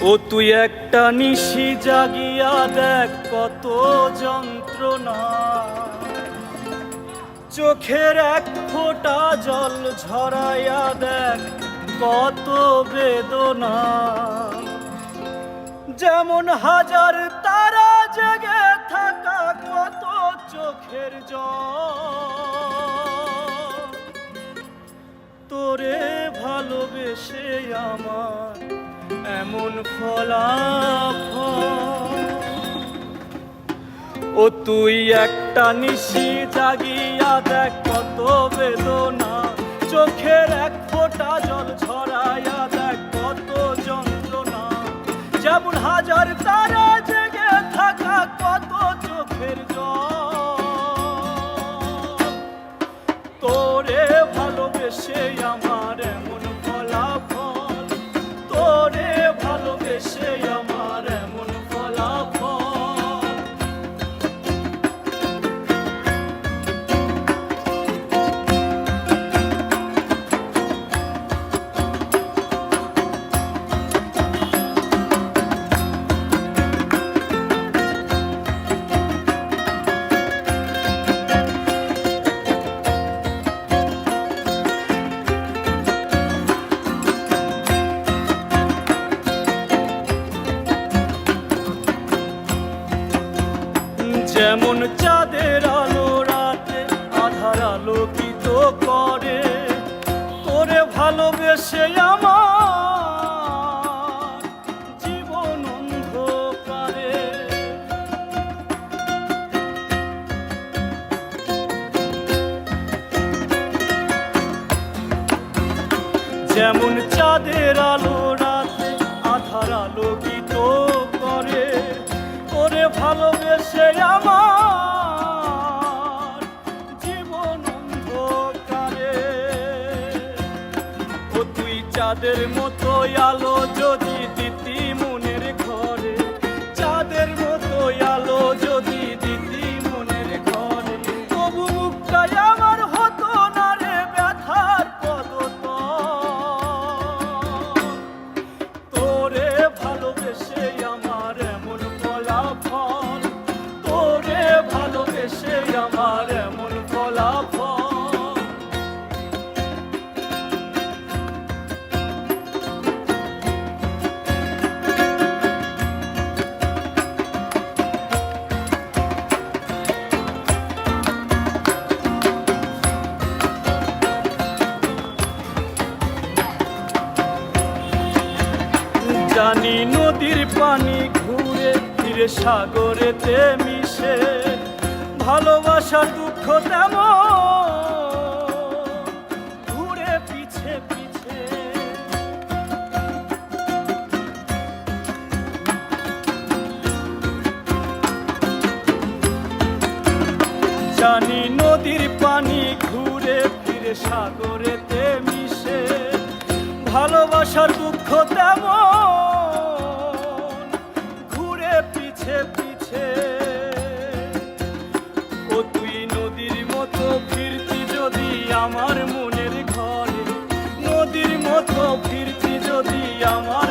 ও তুই একটা নিশি জাগিয়া দেখ কত যন্ত্রণা। চোখের এক ফোঁটা জল ঝরাইয়া দেখ কত বেদনা। যেমন হাজার তারা জেগে থাকা কত চোখের জল। তোরে ভালোবেসে আমার এমন ফলাফল। ও তুই একটা নিশি জাগিয়া দেখ কত বেদনা। চোখের এক ফোঁটা জল ছড়াইয়া দেখ কত যন্ত্রণা। যেমন হাজার তারা জেগে থাকা কত চোখের জল। তোরে ভালোবেসে চাঁদের আলো রাতে আধার আলোকিত করে। তোরে ভালোবেসে আমার জীবন অন্ধকারে। যেমন চাঁদের আলো রাতে আধার আলোকিত চাঁদের মতো আলো যদি দিতি মনের ফিরে সাগরেতে মিশে, ভালোবাসার দুঃখ তেমন ঘুরে পিছে পিছে। জানি নদীর পানি ঘুরে ফিরে সাগরেতে মিশে, ভালোবাসার দুঃখ আমার মনের ঘরে নদীর মতো ফিরতি যদি আমার